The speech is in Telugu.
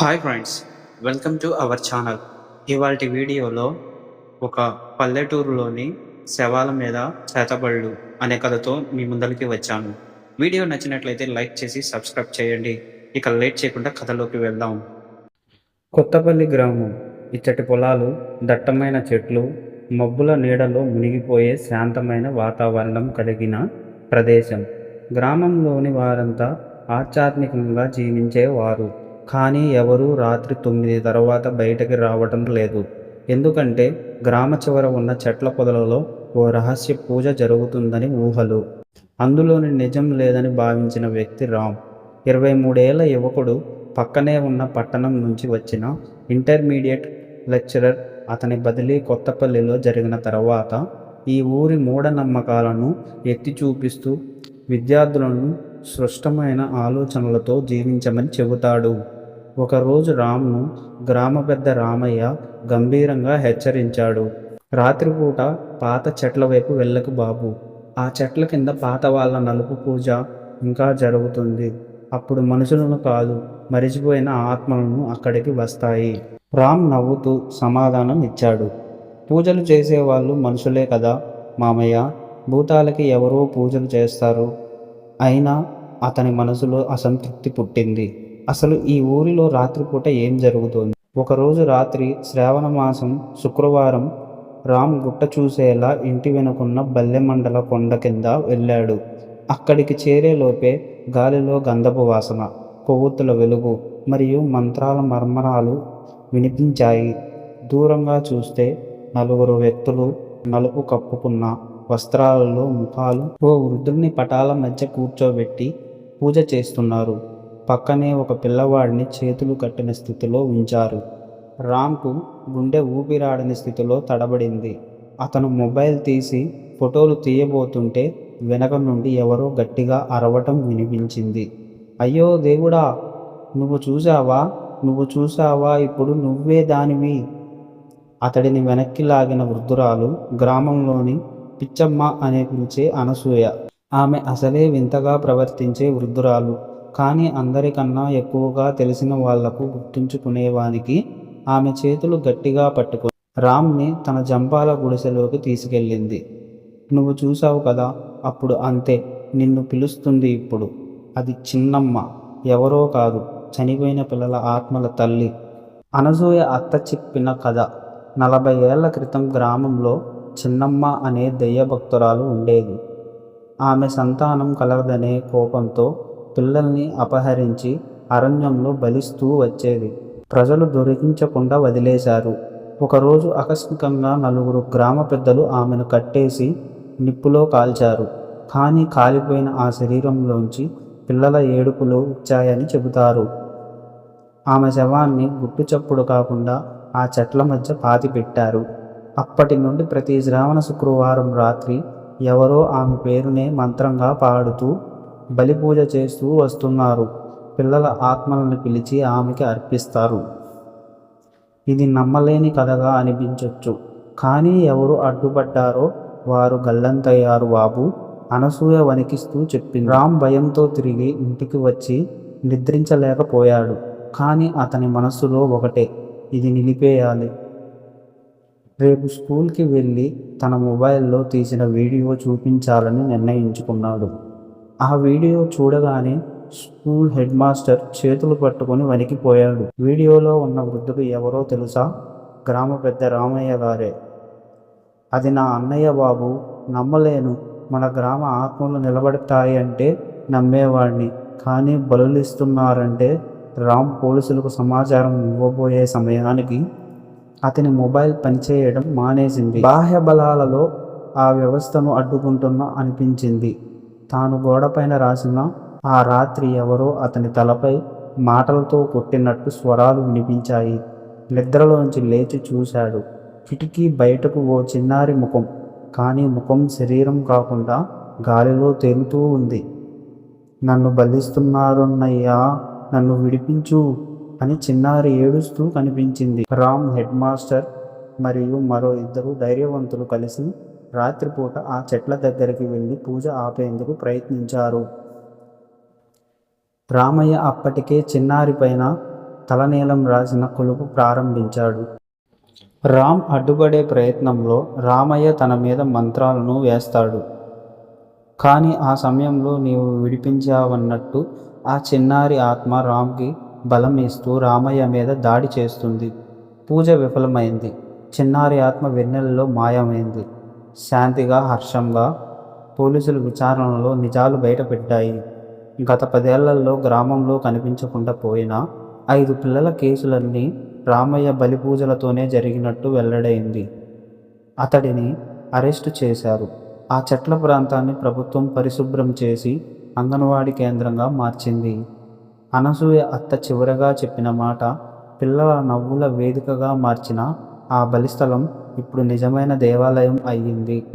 Hi friends welcome to our channel ఇవాళ వీడియోలో ఒక పల్లెటూరులోని శవాల మీద చేతబళ్ళు అనే కథతో మీ ముందరికి వచ్చాను. వీడియో నచ్చినట్లయితే లైక్ చేసి సబ్స్క్రైబ్ చేయండి. ఇక లేట్ చేయకుండా కథలోకి వెళ్దాం. కొత్తపల్లి గ్రామం. ఇచ్చటి పొలాలు దట్టమైన చెట్లు మబ్బుల నీడలో మునిగిపోయే శాంతమైన వాతావరణం కలిగిన ప్రదేశం. గ్రామంలోని వారంతా ఆధ్యాత్మికంగా జీవించేవారు. కానీ ఎవరూ రాత్రి తొమ్మిది తర్వాత బయటకి రావటం లేదు. ఎందుకంటే గ్రామ చివర ఉన్న చెట్ల పొదలలో ఓ రహస్య పూజ జరుగుతుందని ఊహలు. అందులోని నిజం లేదని భావించిన వ్యక్తి రామ్. ఇరవై మూడేళ్ళ యువకుడు పక్కనే ఉన్న పట్టణం నుంచి వచ్చిన ఇంటర్మీడియట్ లెక్చరర్ అతని బదిలీ కొత్తపల్లిలో జరిగిన తర్వాత ఈ ఊరి మూఢనమ్మకాలను ఎత్తి చూపిస్తూ విద్యార్థులను స్పష్టమైన ఆలోచనలతో జీవించమని చెబుతాడు. ఒకరోజు రామ్ను గ్రామ పెద్ద రామయ్య గంభీరంగా హెచ్చరించాడు. రాత్రిపూట పాత చెట్ల వైపు వెళ్ళకు బాబు. ఆ చెట్ల కింద పాత వాళ్ళ నలుపు పూజ ఇంకా జరుగుతుంది. అప్పుడు మనుషులను కాదు మరిచిపోయిన ఆత్మలను అక్కడికి వస్తాయి. రామ్ నవ్వుతూ సమాధానం ఇచ్చాడు. పూజలు చేసేవాళ్ళు మనుషులే కదా మామయ్య. భూతాలకి ఎవరో పూజలు చేస్తారు. అయినా అతని మనసులో అసంతృప్తి పుట్టింది. అసలు ఈ ఊరిలో రాత్రిపూట ఏం జరుగుతోంది? ఒకరోజు రాత్రి శ్రావణ మాసం శుక్రవారం రామ్ గుట్ట చూసేలా ఇంటి వెనుకున్న బల్లెమండల కొండ కింద వెళ్ళాడు. అక్కడికి చేరేలోపే గాలిలో గంధపు వాసన కొవ్వొత్తుల వెలుగు మరియు మంత్రాల మర్మరాలు వినిపించాయి. దూరంగా చూస్తే నలుగురు వ్యక్తులు నలుపు కప్పుకున్న వస్త్రాలలో ముఖాలు ఓ వృద్ధుల్ని పటాల మధ్య కూర్చోబెట్టి పూజ చేస్తున్నారు. పక్కనే ఒక పిల్లవాడిని చేతులు కట్టిన స్థితిలో ఉంచారు. రామ్కు గుండె ఊపిరాడని స్థితిలో తడబడింది. అతను మొబైల్ తీసి ఫోటోలు తీయబోతుంటే వెనక నుండి ఎవరో గట్టిగా అరవటం వినిపించింది. అయ్యో దేవుడా నువ్వు చూసావా నువ్వు చూసావా ఇప్పుడు నువ్వే దానివి. అతడిని వెనక్కి లాగిన వృద్ధురాలు గ్రామంలోని పిచ్చమ్మ అనే పిలిచే అనసూయ. ఆమె అసలే వింతగా ప్రవర్తించే వృద్ధురాలు. కానీ అందరికన్నా ఎక్కువగా తెలిసిన వాళ్ళకు గుర్తుంచుకునేవానికి ఆమె చేతులు గట్టిగా పట్టుకుని రామ్ని తన జంపాల గుడిసెలోకి తీసుకెళ్ళింది. నువ్వు చూసావు కదా అప్పుడు అంతే నిన్ను పిలుస్తుంది ఇప్పుడు. అది చిన్నమ్మ ఎవరో కాదు చనిపోయిన పిల్లల ఆత్మల తల్లి. అనసూయ అత్త చెప్పిన కథ. నలభై ఏళ్ళ క్రితం గ్రామంలో చిన్నమ్మ అనే దయ్యభక్తురాలు ఉండేది. ఆమె సంతానం కలరదనే కోపంతో పిల్లల్ని అపహరించి అరణ్యంలో బలిస్తూ వచ్చేది. ప్రజలు దొరికించకుండా వదిలేశారు. ఒకరోజు ఆకస్మికంగా నలుగురు గ్రామ పెద్దలు ఆమెను కట్టేసి నిప్పులో కాల్చారు. కానీ కాలిపోయిన ఆ శరీరంలోంచి పిల్లల ఏడుపులు వచ్చాయని చెబుతారు. ఆమె శవాన్ని గుట్టు చప్పుడు కాకుండా ఆ చెట్ల మధ్య పాతిపెట్టారు. అప్పటి నుండి ప్రతి శ్రావణ శుక్రవారం రాత్రి ఎవరో ఆమె పేరునే మంత్రంగా పాడుతూ బలి పూజ చేస్తూ వస్తున్నారు. పిల్లల ఆత్మలను పిలిచి ఆమెకి అర్పిస్తారు. ఇది నమ్మలేని కథగా అనిపించవచ్చు కానీ ఎవరు అడ్డుపడ్డారో వారు గల్లంతయ్యారు బాబు. అనసూయ వణికిస్తూ చెప్పింది. రామ్ భయంతో తిరిగి ఇంటికి వచ్చి నిద్రించలేకపోయాడు. కానీ అతని మనస్సులో ఒకటే. ఇది నిలిపేయాలి. రేపు స్కూల్కి వెళ్ళి తన మొబైల్లో తీసిన వీడియో చూపించాలని నిర్ణయించుకున్నాడు. ఆ వీడియో చూడగానే స్కూల్ హెడ్ మాస్టర్ చేతులు పట్టుకొని వణికిపోయాడు. వీడియోలో ఉన్న వృద్ధుడు ఎవరో తెలుసా? గ్రామ పెద్ద రామయ్య గారే. అది నా అన్నయ్య బాబు. నమ్మలేను. మన గ్రామ ఆత్మలు నిలబడతాయి అంటే నమ్మేవాడిని కానీ బలులిస్తున్నారంటే రామ్ పోలీసులకు సమాచారం ఇవ్వబోయే సమయానికి అతని మొబైల్ పనిచేయడం మానేసింది. బాహ్య బలాలలో ఆ వ్యవస్థను అడ్డుకుంటున్నా అనిపించింది. తాను గోడపైన రాసిన ఆ రాత్రి ఎవరో అతని తలపై మాటలతో కొట్టినట్టు స్వరాలు వినిపించాయి. నిద్రలోంచి లేచి చూశాడు. కిటికీ బయటకు ఓ చిన్నారి ముఖం. కానీ ముఖం శరీరం కాకుండా గాలిలో తేలుతూ ఉంది. నన్ను బలిస్తున్నారున్నయ్యా నన్ను విడిపించు అని చిన్నారి ఏడుస్తూ కనిపించింది. రామ్ హెడ్ మాస్టర్ మరియు మరో ఇద్దరు ధైర్యవంతులు కలిసి రాత్రిపూట ఆ చెట్ల దగ్గరికి వెళ్ళి పూజ ఆపేందుకు ప్రయత్నించారు. రామయ్య అప్పటికే చిన్నారి పైన తలనీలం రాసిన కొలుపు ప్రారంభించాడు. రామ్ అడ్డుపడే ప్రయత్నంలో రామయ్య తన మీద మంత్రాలను వేస్తాడు. కానీ ఆ సమయంలో నీవు విడిపించావన్నట్టు ఆ చిన్నారి ఆత్మ రామ్కి బలం ఇస్తూ రామయ్య మీద దాడి చేస్తుంది. పూజ విఫలమైంది. చిన్నారి ఆత్మ వెన్నెలలో మాయమైంది. శాంతిగా హర్షంగా పోలీసుల విచారణలో నిజాలు బయటపెట్టాయి. గత పదేళ్ళలో గ్రామంలో కనిపించకుండా పోయిన ఐదు పిల్లల కేసులన్నీ రామయ్య బలిపూజలతోనే జరిగినట్టు వెల్లడైంది. అతడిని అరెస్టు చేశారు. ఆ చెట్ల ప్రాంతాన్ని ప్రభుత్వం పరిశుభ్రం చేసి అంగన్వాడీ కేంద్రంగా మార్చింది. అనసూయ అత్త చివరగా చెప్పిన మాట పిల్లల నవ్వుల వేదికగా మార్చిన ఆ బలిస్థలం ఇప్పుడు నిజమైన దేవాలయం అయ్యింది.